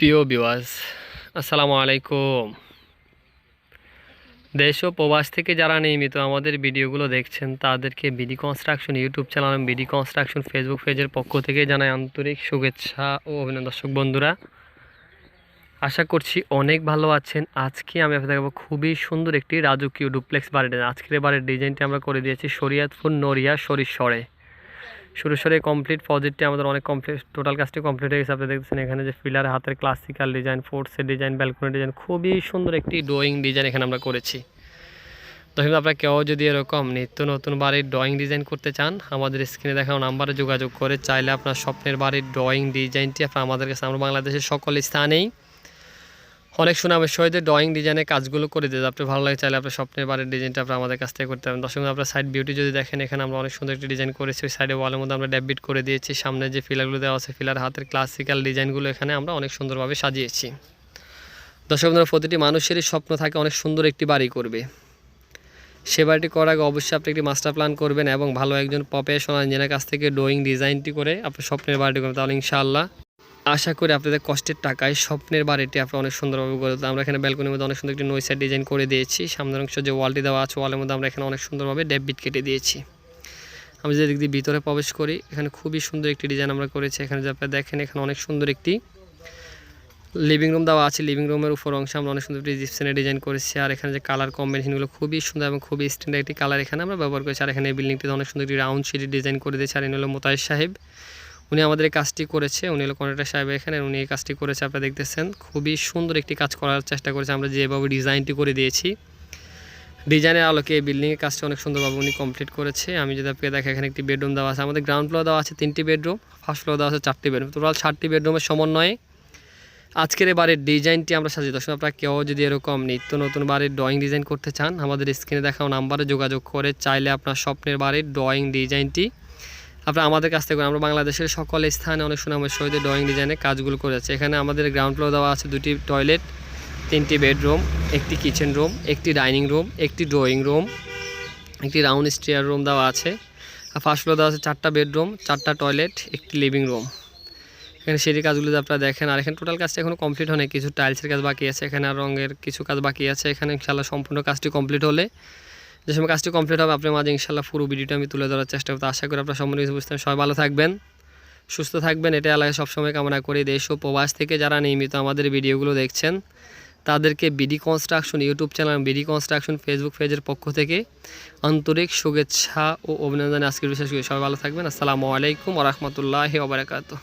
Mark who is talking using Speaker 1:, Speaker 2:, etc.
Speaker 1: প্রিয় বিওয়াজ আসসালামু আলাইকুম। দেশ ও প্রবাস থেকে যারা নিয়মিত আমাদের ভিডিওগুলো দেখছেন, তাদেরকে বিডি কনস্ট্রাকশন ইউটিউব চ্যানেল এবং বিডি কনস্ট্রাকশন ফেসবুক পেজের পক্ষ থেকে জানাই আন্তরিক শুভেচ্ছা ও অভিনন্দন। দর্শক বন্ধুরা, আশা করছি অনেক ভালো আছেন। আজকে আমি আপনাদের দেখাবো খুবই সুন্দর একটি রাজকীয় ডুপ্লেক্স বাড়ির আজকের বাড়ির ডিজাইনটি আমরা করে দিয়েছি শরিয়াতপুর নড়িয়া সরিশ্বরে সুরেশ্বরে কমপ্লিট প্রজেক্টটি আমাদের অনেক কমপ্লিট টোটাল কাজটি কমপ্লিট হয়ে গেছে। আপনি দেখছেন এখানে যে ফিলার হাতের ক্লাসিক্যাল ডিজাইন ফোর্সের ডিজাইন ব্যালকনি ডিজাইন খুবই সুন্দর একটি ড্রয়িং ডিজাইন এখানে আমরা করেছি। দর্শক আপনারা কেউ যদি এরকম নিত্য নতুন বাড়ির ড্রয়িং ডিজাইন করতে চান, আমাদের স্ক্রিনে দেখানো নাম্বারে যোগাযোগ করে, চাইলে আপনার স্বপ্নের বাড়ির ড্রয়িং ডিজাইনটি আপনার আমাদের কাছে, আমরা বাংলাদেশের সকল স্থানেই অনেক সুনামের সহিত ড্রয়িং ডিজাইনের কাজগুলো করে দিতে আপনি ভালো লাগে চাইলে আপনার স্বপ্নের বাড়ির ডিজাইনটা আপনি আমাদের কাছ থেকে করতে পারেন। দর্শক, আপনার সাইড বিউটি যদি দেখেন, এখানে আমরা অনেক সুন্দর একটি ডিজাইন করেছি। ওই সাইডে ওয়ালের মধ্যে আমরা ডেবিট করে দিয়েছি। সামনে যে ফিলারগুলো দেওয়া আছে ফিলার হাতের ক্লাসিক্যাল ডিজাইনগুলো এখানে আমরা অনেক সুন্দরভাবে সাজিয়েছি। দর্শক, বন্ধুরা, প্রতিটি মানুষেরই স্বপ্ন থাকে অনেক সুন্দর একটি বাড়ি করবে। সে বাড়িটি করার আগে অবশ্যই আপনি একটি মাস্টার প্ল্যান করবেন এবং ভালো একজন প্রফেশনাল ইঞ্জিনিয়ার কাছ থেকে ড্রয়িং ডিজাইনটি করে আপনি স্বপ্নের বাড়িটি করবেন। তাহলে ইনশাআল্লাহ আশা করি আপনাদের কষ্টের টাকায় স্বপ্নের বাড়িটি আপনি অনেক সুন্দরভাবে গড়ে তুলতে আমরা এখানে ব্যালকনির মধ্যে অনেক সুন্দর একটি নৈসার ডিজাইন করে দিয়েছি। সামনের অংশ যে ওয়ালটি দেওয়া আছে ওয়ালের মধ্যে আমরা এখানে অনেক সুন্দরভাবে ডেবিট কেটে দিয়েছি। আমি যদি দিক দিয়ে ভিতরে প্রবেশ করি, এখানে খুবই সুন্দর একটি ডিজাইন আমরা করেছি। এখানে যে আপনারা দেখেন, এখানে অনেক সুন্দর একটি লিভিং রুম দেওয়া আছে। লিভিং রুমের উপর অংশে আমরা অনেক সুন্দর একটি ডিজাইন করেছি। আর এখানে যে কালার কম্বিনেশনগুলো খুবই সুন্দর এবং খুবই স্ট্যান্ডার্ড একটি কালার এখানে আমরা ব্যবহার করেছি। আর এখানে বিল্ডিংটিতে অনেক সুন্দর একটি রাউন্ড সিটির ডিজাইন করে দিয়েছে। আর এনে হলো মোতায়ের সাহেব। উনি আমাদের এই কাজটি করেছে, উনি হলো কন্ট্রাক্টর সাহেব এখানে, উনি এই কাজটি করেছে, আপনারা দেখতেছেন। খুবই সুন্দর একটি কাজ করার চেষ্টা করেছে, আমরা যেভাবে ডিজাইনটি করে দিয়েছি। ডিজাইনের আলোকে এই বিল্ডিংয়ের কাজটি অনেক সুন্দরভাবে উনি কমপ্লিট করেছে। আমি যদি আপনাকে দেখে এখানে একটি বেডরুম দেওয়া আছে, আমাদের গ্রাউন্ড ফ্লোর দেওয়া আছে তিনটি বেডরুম ফার্স্ট ফ্লোর দেওয়া আছে চারটি বেডরুম টোটাল ষাটটি বেডরুমের সমন্বয়ে আজকের এই বাড়ির ডিজাইনটি আমরা সাজিয়ে দর্শক আপনারা কেউ যদি এরকম নিত্য নতুন বাড়ির ড্রয়িং ডিজাইন করতে চান, আমাদের স্ক্রিনে দেখাও নাম্বারে যোগাযোগ করে, চাইলে আপনার স্বপ্নের বাড়ির ড্রয়িং ডিজাইনটি আপনারা আমাদের কাছ থেকে আমরা বাংলাদেশের সকল স্থানে অনেক সুনামের সহিত ড্রয়িং ডিজাইনের কাজগুলো করেছে। এখানে আমাদের গ্রাউন্ড ফ্লোর দেওয়া আছে দুটি টয়লেট তিনটি বেডরুম একটি কিচেন রুম একটি ডাইনিং রুম একটি ড্রয়িং রুম একটি রাউন্ড স্টেয়ার রুম দেওয়া আছে। আর ফার্স্ট ফ্লোর দেওয়া আছে চারটা বেডরুম চারটা টয়লেট একটি লিভিং রুম এখানে সেটি কাজগুলো আপনারা দেখেন, আর এখানে টোটাল কাজটা এখনও কমপ্লিট হয়নি, কিছু টাইলসের কাজ বাকি আছে, এখানে আর রঙের কিছু কাজ বাকি আছে, এখানে খেলা সম্পূর্ণ কাজটি কমপ্লিট হলে যে সময় কাজটি কমপ্লিট হবে, আপনার মাঝে ইনশাল্লাহ পুরো ভিডিওটা আমি তুলে ধরার চেষ্টা করতে আশা করি আপনার সম্বন্ধে বুঝতে সবাই ভালো থাকবেন, সুস্থ থাকবেন। এটা এলাকায় সবসময় কামনা করি। দেশ ও প্রবাস থেকে যারা নিয়মিত আমাদের ভিডিওগুলো দেখছেন, তাদেরকে BD construction YouTube channel BD construction Facebook পেজের পক্ষ থেকে আন্তরিক শুভেচ্ছা ও অভিনন্দন আজকের বিশেষ করে। সবাই ভালো থাকবেন। আসসালামু আলাইকুম ওরহমতুল্লাহি ওবরাকাতু